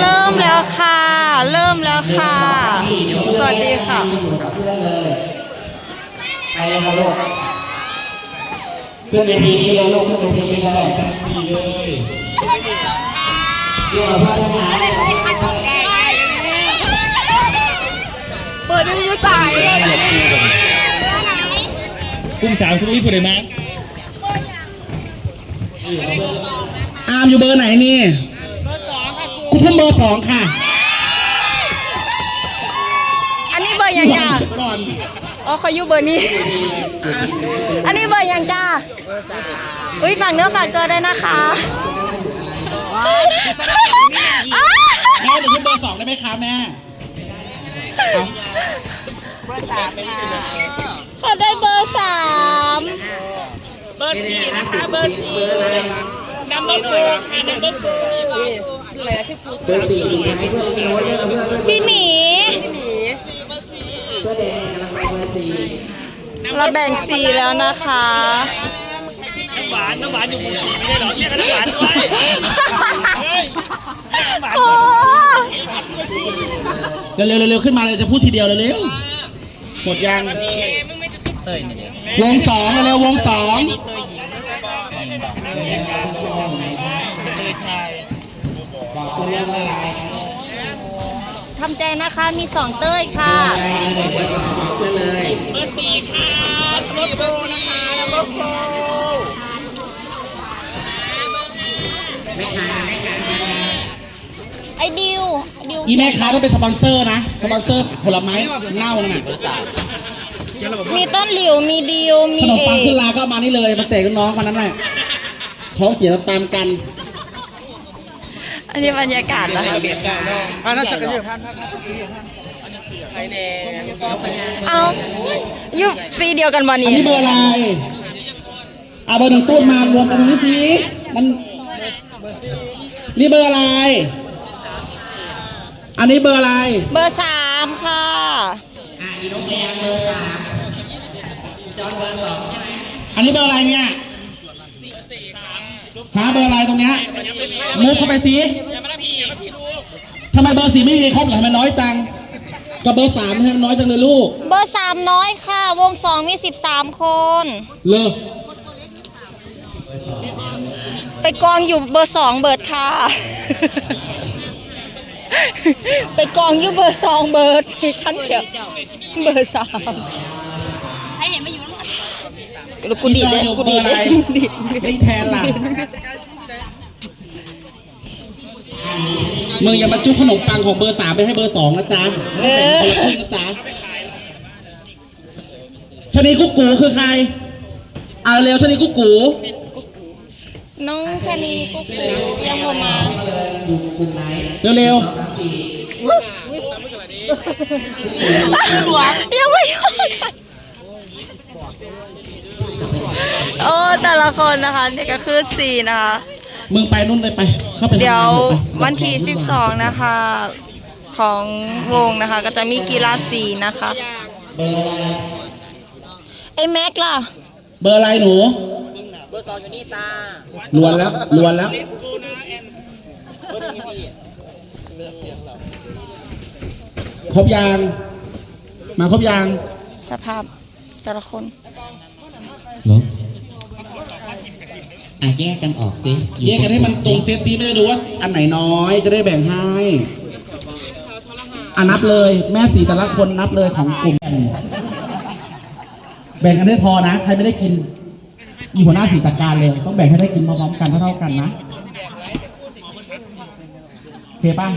เริ่มแล้วค่ะ เริ่มแล้วค่ะ สวัสดีค่ะอยู่กับเพื่อนเลยไปเลยครับลูกขึ้นเวทีนี้เลยลูกขึ้นเวทีนี้เลยสามสี่เลยเรียกกับเพื่อนทั้งหลายเลยเปิดดูยูสายกลุ่มสามทุกที่ผู้ใดมาอาร์มอยู่เบอร์ไหนนี่ คุณทุ่มเบอร์สองค่ะ อันนี้เบอร์ยังจ้าก่อนอ๋อเขาอยู่เบอร์นี้ อันนี้เบอร์ยังจ้าอุ้ยฝากเนื้อฝากตัวด้วยนะคะอ้าแม่เดี๋ยวขึ้นเบอร์สองได้ไหมคะแม่ขอได้เบอร์สามเบอร์สี่นะคะเบอร์สี่นัมเบอร์โฟร์ค่ะนัมเบอร์โฟร์ เบอร์สี่อีกไหมเพื่อนพี่โน้ตเพื่อนเพื่อนเพื่อนพี่หมีเสื้อแดงกำลังไปเบอร์สี่เราแบ่งสีแล้วนะคะ น้ำหวานน้ำหวานอยู่หมู่สี่ไม่ใช่เหรอเรียกกันน้ำหวานด้วยเฮ้ยน้ำหวานโอ้เร็วเร็วเร็วขึ้นมาเลยจะพูดทีเดียวเร็วหมดยังวงสองเร็ววงสอง เลยชาย บอกเพื่อนว่าอะไร ทำใจนะคะมีสองเต้ยค่ะเด็กเบอร์สองบอกเพื่อนเลยเบอร์สี่ค่ะสี่เบอร์สี่นะคะนัมเบอร์โฟร์ไม่ค้าไม่ค้าไอ้ดิวดิวอีแม่ค้าต้องเป็นสปอนเซอร์นะ สปอนเซอร์ผลไม้เน่าน่ะมีต้นหลิวมีดิวขมีนมเอปังขึ้นลาก็เอามานี่เลยมาแจกน้องๆวันนั้นแหละท้องเสียตามๆกัน อันนี้บรรยากาศนะคะอ่าน่าจะกระเยอะพันเอาอยู่สีเดียวกันวันอันนี้นี้เบอร์อะไรเอาเบอร์หนึ่งตู้มารวมกันตรงนี้สิมันนี่เบอร์อะไร อันนี้เบอร์อะไร เบอร์สามค่ะอันนี้เบอร์อะไรเนี่ย หาเบอร์อะไรตรงเนี้ยมุกเข้าไปสิทำไมเบอร์สี่ไม่มีครบเหรอทำไมน้อยจังกับเบอร์สามทำไมมันน้อยจังเลยลูก เบอร์สามน้อยค่ะ วงสองมีสิบสามคน เลอไปกองอยู่เบอร์สองเบิร์ดค่ะ ไปกองอยู่เบอร์สองเบิร์ดขั้นเขียวเบอร์สาม ให้เห็นไม่อยู่ แล้วกูดีดจอเลยอยู่กูเบอดีร์ดอะไรเลยดีดเลยไม่แทนล่ะมึงอย่ามาจุ๊บขนมปังของเบอร์สามไปให้เบอร์สองนะจ๊ะไม่ได้แบ่งคนละครึ่งนะจ๊ะชนีกุ๊กกูคือใคร เอาเร็วชนีกุ๊กกูน้องชะนีกุ๊กกูยังบ่มา เร็วเร็วยังไม่ยอม โอ้แต่ละคนนะคะนี่ก็คือสี่นะคะๆมึงไปนู่นเลยไป เข้าไปทำงานเดี๋ยวถอะไปวันที่12 นะคะ ของวงนะคะ ก็จะมีกีฬาสีนะคะเบอร์อะไรไอ้แม็กล่ะ เบอร์อะไรหนูเบอร์สองอยู่นี่จ้าลวนแล้วลวนแล้วครบยาง มาครบยาง สภาพแต่ละคน เหรออะแยกกันออกสิแยกกันให้มันตรงเซตซีไม่ได้ดูว่าอันไหนน้อยจะได้แบ่งให้อะนับเลย แม่สีแต่ละคนนับเลยของกลุ่มแบ่งแบ่งกันให้พอนะ ใครไม่ได้กิน มีหัวหน้าสีจัดการเลย ต้องแบ่งให้ได้กินพร้อมๆกันเท่าๆกันนะโอเคป่ะ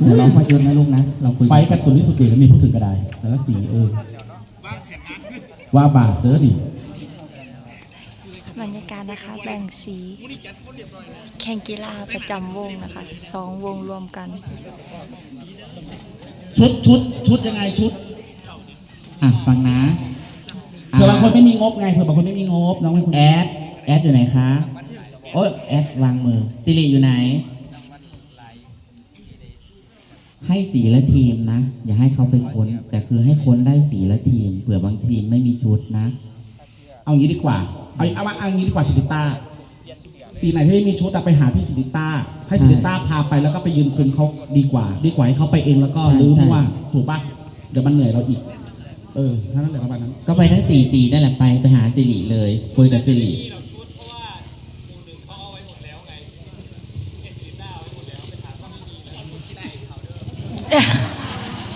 เดี๋ยวลองพอยนต์นะลูกนะ เราคุยไฟกันสุดที่สุดเดี๋ยวมีพูดถึงกระไดแต่ละสีเออ ว่าบาทเด้อดิบรรยากาศนะคะ แบ่งสี แข่งกีฬาประจำวงนะคะสองวงรวมกัน ชุดชุดชุดยังไงชุด อะฟังนะเผื่อบางคนไม่มีงบไงเผื่อบางคนไม่มีงบน้องเป็นคนแอดแอดอยู่ไหนคะ โอ้ยแอดวางมือซิริอยู่ไหน ให้สีละทีมนะ อย่าให้เขาไปค้น แต่คือให้ค้นได้สีละทีม เผื่อบางทีมไม่มีชุดนะ เอางี้ดีกว่า เอาเอามาเอางี้ดีกว่าสิพิต้าสีไหนที่ไม่มีชุดอะไปหาพี่สิริต้า ให้สิริต้าพาไปแล้วก็ไปยืนคุมเขาดีกว่า ดีกว่าให้เขาไปเองแล้วก็ใช่ลืมใช่ ว่าถูกปะเดี๋ยวมันเหนื่อยเราอีก เออถ้านั้นแหละประมาณนั้น ก็ไปทั้งสี่สีนั่นแหละไปไปหาสิริเลยคุยกับสิริ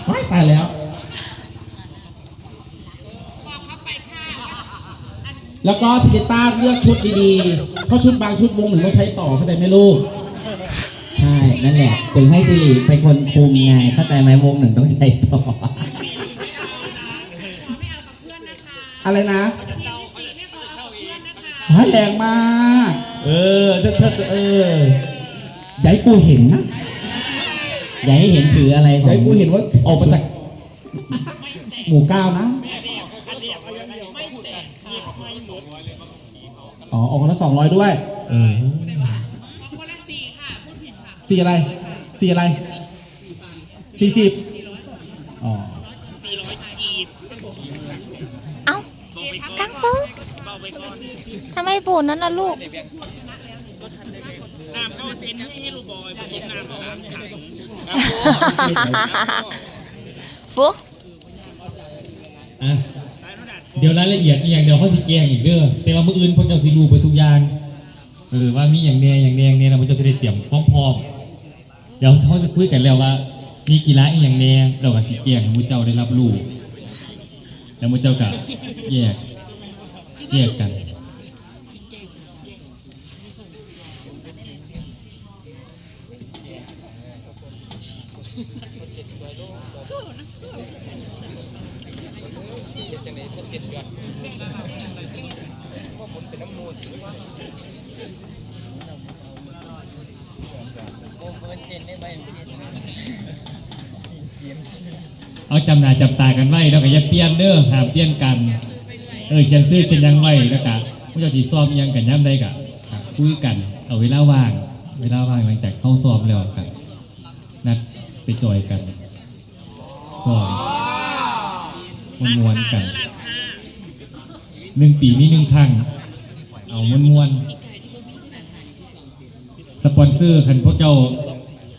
ว้ายตายแล้ว แล้วก็ซิลิต้าเลือกชุดดีๆ เพราะชุดบางชุดวงหนึ่งต้องใช้ต่อเข้าใจไหมลูก ใช่ นั่นแหละ ถึงให้สิริเป็นคนคุมไง เข้าใจไหมวงหนึ่งต้องใช้ต่อ อะไรนะว้ายแรงมาก เออเชิดเชิดเอออย่าให้กูเห็นนะ อย่าให้เห็นถืออะไรขอย่าองให้กูเห็นว่าออกมาจากหมู่เก้านะ อ๋อออกคนละสองร้อยด้วย เออสี่อะไรสี่อะไรสี่สิบอ๋อเอ้ากังฟูทำไมโผล่นั้นล่ะลูกน้ำก็เป็นให้ลูกบอยผสมน้ำสามถังฟุกอะ เดี๋ยวรายละเอียดอีกอย่างเดียวเขาสิแกงอีกเด้อแต่ว่ามื้ออื่นพวกเจ้าสิรู้ไปทุกอย่างเออว่ามีอย่างแน่อย่างแน่อย่างแน่แล้วมันเจ้าสิได้เตรียมพร้อมๆเดี๋ยวเขาจะคุยกันแล้วว่า มีกีฬาอีกอย่างแน่เราก็สิแกงให้หมูเจ้าได้รับรู้แล้วหมูเจ้าก็แยกแยกกัน เอาจำหน้าจำตากันไว้แล้วก็อย่าเปลี่ยนเด้อห้ามเปลี่ยนกัน เออเขียนซื้อเขียนหยังไว้แล้วก็ผู้เจ้าสีซ้อมอิหยังกันย่ำได้กะคุยกันเอาเวลาว่าง เวลาว่างหลังจากเข้าซ้อมแล้วกันนัดไปจอยกันซ้อมมวนๆกัน หนึ่งปีมีหนึ่งครั้ง เอามวนๆ สปอนเซอร์คันพวกเจ้า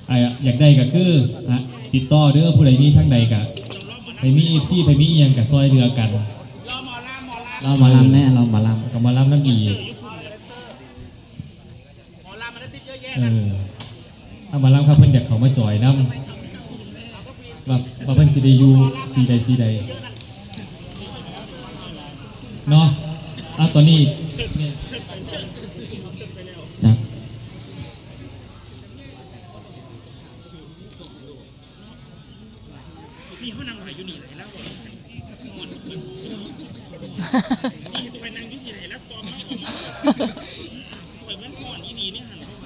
อ่าอยากได้ก็คืออะติดต่อเด้อผู้ใดมีทั้งใดกะไปมีเอฟซีไปมีเอียงกับซอยเรือกัน เราหมาลำแม่เราหมาลก็มารับน้ำอีกเออเอามารับครับเพิ่นอยากเขามาจอยน้ำแบบว่าเพิ่นสิได้อยู่สีใดสีใด เนาะตอนนี้จับนี่เขานั่งหายอยู่นี่ไหนแล้วนี่ตัวไปนั่งอยู่ที่ไหนแล้วตัวมันเปิดมันก่อนอีนี่ไม่หันเข้าไป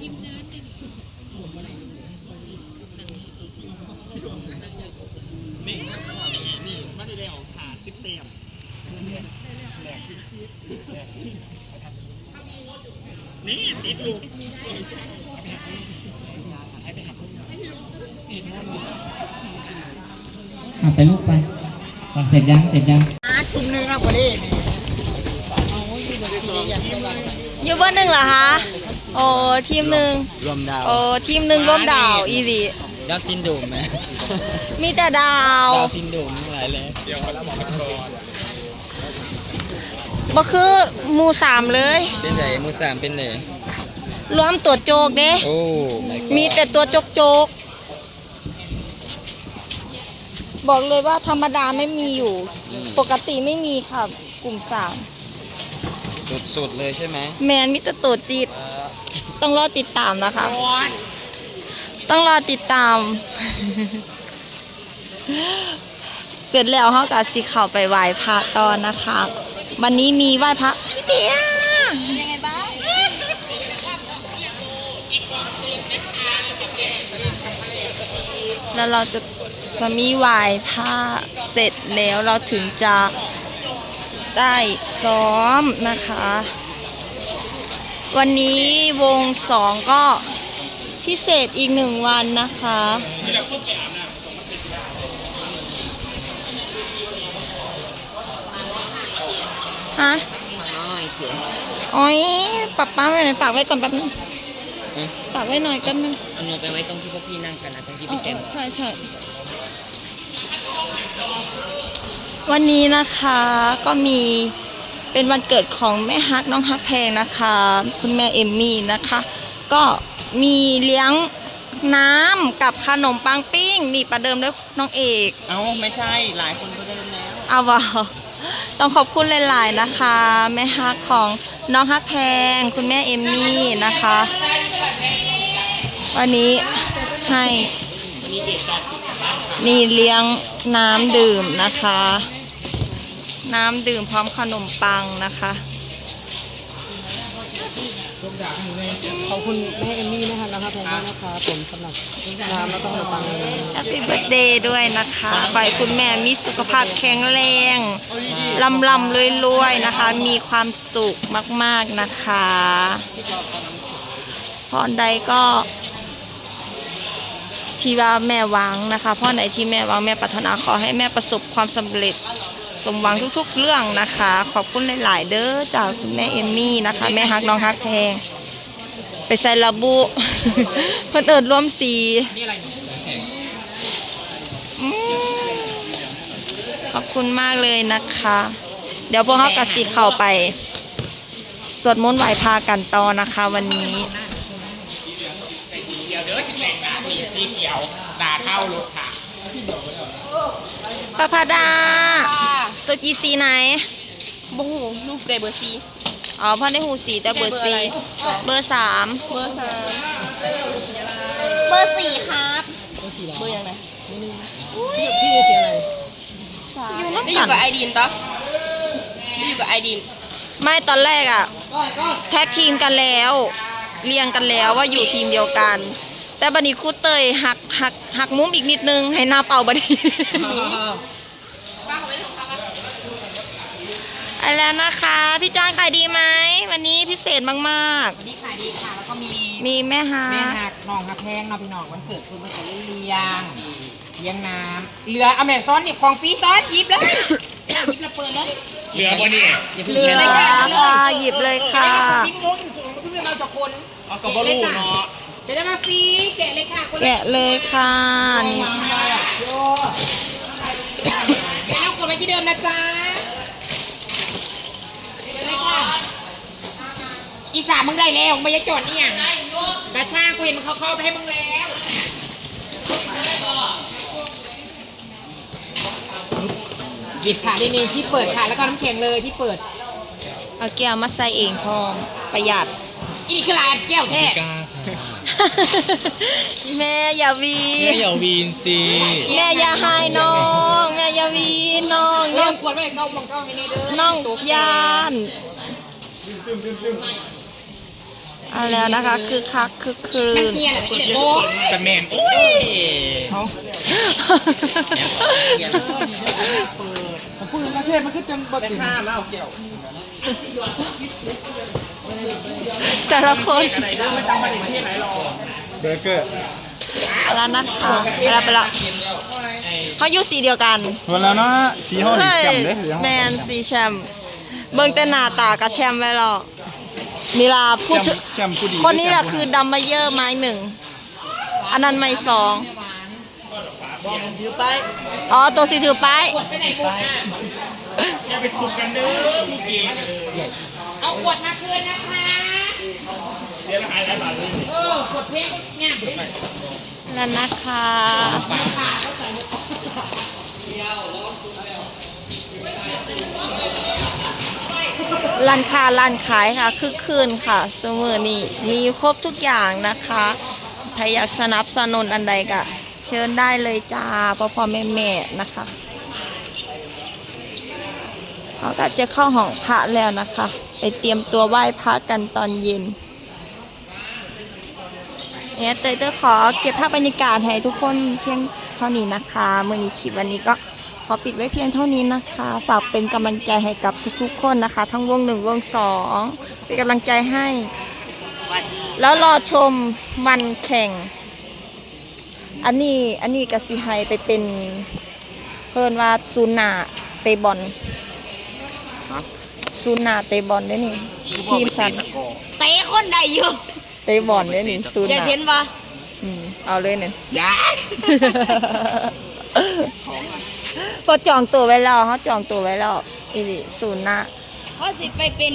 นี่นี่มาได้แล้วขาสิบเต็ม นี่ติดลูกอะไปลูกไป เสร็จยัง เสร็จยังอยู่เบอร์หนึ่งเหรอคะโอ้ทีมหนึ่งรวมดาวโอ้ทีมหนึ่งร่วมดาวอีหลีดาวซินโดรมไหมมีแต่ดาวดาวซินโดรมทั้งหลายเลยบ่ คือหมู่สามเลย เป็นไหนมูสามเป็นไหนรวมตัวโจกเด้ โอ้มีแต่ตัวโจกโจกบอกเลยว่าธรรมดาไม่มีอยู่ปกติไม่มีค่ะกลุ่มสามสุดๆเลยใช่ไหมแมนมีแต่ตัวจีดต้องรอติดตามนะคะ ต้องรอติดตาม เสร็จแล้วเขากับสิเข้าไปไหว้พระตอนนะคะ วันนี้มีไหว้พระพี่เบียร์ยังไงบ้างแล้วเราจะมามีไหว้พระเสร็จแล้วเราถึงจะได้ซ้อมนะคะ วันนี้วงสองก็พิเศษอีกหนึ่งวันนะคะ ฮะมาหน่อยอยเสียโอ้ยปับป้าไว้หน่อยฝากไว้ก่อนแป๊บนึงฮะฝากไว้หน่อยแป๊บนึงเอาหนูไปไว้ตรงที่พวกพี่นั่งกันนะตรงที่เอพี่อแก้มใช่ใช่วันนี้นะคะก็มีเป็นวันเกิดของแม่ฮักน้องฮักแพงนะคะ คุณแม่เอมมี่นะคะ ก็มีเลี้ยงน้ำกับขนมปังปิ้ง นี่ประเดิมด้วยน้องเอก เอ้าไม่ใช่หลายคนก็ได้แล้วเอาวะ ต้องขอบคุณหลาย ๆ นะคะ แม่ฮักของน้องฮักแพง คุณแม่เอมมี่นะคะ วันนี้ให้นี่เลี้ยงน้ำดื่มนะคะ น้ำดื่มพร้อมขนมปังนะคะ ขอบคุณแม่เอมมี่นะคะแล้วก็แพงด้นะคะผมสำหรับน้ำแล้วก็ขนมปังแฮปปี้เบิร์ดเดย์ด้วยนะคะขอให้คุณแม่มีสุขภาพแข็งแรงลำลำรวยรวยนะคะ มีความสุขมากๆนะคะพรใดก็ที่ว่าแม่หวังนะคะพรใดที่แม่หวังแม่ปรารถนาขอให้แม่ประสบความสำเร็จ สมหวังทุกๆ เรื่องนะคะ ขอบคุณหลายๆเด้อจากคุณแม่เอมมี่นะคะ แม่ฮักน้องฮักแพง ไปใส่ระบุเพื่อนเอิดร่วมสีขอบคุณมากเลยนะคะ เดี๋ยวพวกเขากับสีเข้าไป สวดมนต์ไหว้พากันต่อนะคะ วันนี้เดี๋ยวเด้อสิแต่งหน้าสีสีเขียวตาเข้ารถค่ะ ประพาดา ตัวจีสีไหน บูลูกเดเบอร์ซีอ๋อพ่อได้หูสีแต่เบอร์สีเบอร์สามเบอร์สามเบอร์สี่ครับ เบอร์ยังไงพี่เสียอะไรอยู่ได้น้ำอกัยู่นกับไอดีนปะได้อยู่กับไอดีนไม่ตอนแรกอะแท็กทีมกันแล้ว เรียงกันแล้วว่าอยู่ทีมเดียวกัน แต่บันนี้ครูเตยหักหักหักมุมอีกนิดนึง ให้หน้าเป่าบันนี้ไปแล้วนะคะ พี่จอนขายดีไหมวันนี้พิเศษมากๆนี่ขายดีค่ะ แล้วก็มีมีแม่ฮาแม่หักน้องหักแพงเนาะพี่น้องวันเกิดคุณมาจะเลี้ยงเลี้ยงน้ำเรืออเมซอนนี่ของฟรีซ้อนหยิบเลยหยิบแล้วเปิดเลยเหลือบ่นี่เรือค่ะหยิบเลยค่ะ ทิ้งมุ้งสูงเพื่อนเราจะคนเอากระบอกลูเนาะ จะได้มาฟรีแกะเลยค่ะคนละแกะเลยค่ะนี่แกะแล้วกดไปที่เดิมนะจ๊ะเดี๋ยวเลยค่ะอีสานมึงได้แล้วไม่ยจดเนี่ยกระชากกูเห็นเขาเข้าไปให้มึงแล้วหยิบค่ะนี่นี่ที่เปิดค่ะแล้วก็น้ำแข็งเลยที่เปิด เอาแก้วมาใส่เองพร้อมประหยัดอีนี่คือลายแก้วแท้ แม่อย่าวีแม่อย่าวีนสิแม่อย่าหายน้อง แม่อย่าวีน้องน้น้อองงควรไว้เข้ามองเข้าให้นี่เด้อน้องยานเอาแล้วนะคะคือคักคือคลืมันน เฮียแหละที่เด็ดโบจะแมนโอ้ย ผมพูดประเทศมันคือจนบดถึงข้ามแล้วเกี่ยวแต่ละคนอะไรเด้อไม่จำประเด็นที่ไหนหรอกเบอร์เกอร์เอาแล้วนะคะไปแล้วไปแล้วเขาอยู่สีเดียวกันวันแล้วเนาะชี้ห้องเฮ้ยแจ่มเลยหรือห้องแมนสีแชมป์เบิ่งแต่หน้าตากับแชมป์ไว้หรอกนี่ล่ะพูดถึงแจ่มผู้ดีคนนี้แหละคือดัมเบลเยอร์ไม้หนึ่งอันนั้นไม้สองอ๋อตัวสีถือป้ายอย่าไปถูกกันเด้อผู้เก่ง เอาขวดมาคืนนะคะเสียหายหลายบาทเลยเออกดเพลงเนี่ยแล้วนะคะร้านค้าร้านขายค่ะคือคืนค่ะสมอนี่มีครบทุกอย่างนะคะใครอยากสนับสนุนอันใดก็เชิญได้เลยจ้าพ่อพ่อแม่แม่นะคะเขาก็จะเข้าห้องพระแล้วนะคะ ไปเตรียมตัวไหว้พระกันตอนเย็นเนี่ยเตยเตยขอเก็บภาพบรรยากาศให้ทุกคนเพียงเท่านี้นะคะเมื่อนี้คลิปวันนี้ก็ขอปิดไว้เพียงเท่านี้นะคะ ฝากเป็นกำลังใจให้กับทุกๆคนนะคะ ทั้งวงหนึ่งวงสองเป็นกำลังใจให้ แล้วรอชมวันแข่ง อันนี้อันนี้กสิไฮไปเป็นเพิ่นว่าซูนาเตบอล ซูนาเตะบอลได้นี่ ทีมฉัน เตะคนใดอยู่เตะบอลได้นี่ซูอยากนาเห็นปะอืมเอาเลยเนี่ยพอจองตัวไว้แล้วเขาจองตัวไว้แล้วอีนี่ซูนาเขาสิไปเป็น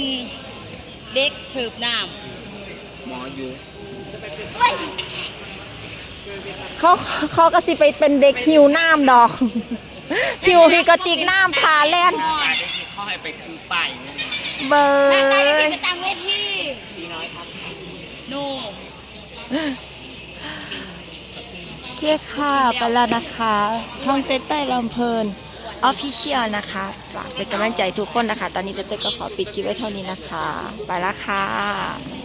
เด็กสืบน้เขาเขาก็สิไปเป็นเด็กหิวน้ำดอกหิวฮีกระติกน้ำพาเล่นำเขาให้ไปคือ ป้ายเบอหน้าตาร์จะไปตั้งเวทีโนโอเคค่ะไปแล้วนะคะ ช่องเต้เต้ลำเพลินออฟฟิเชียลนะคะฝากเป็นกำลังใจทุกคนนะคะ ตอนนี้เต้เต้ก็ขอปิดคลิปไว้เท่านี้นะคะ ไปแล้วค่ะ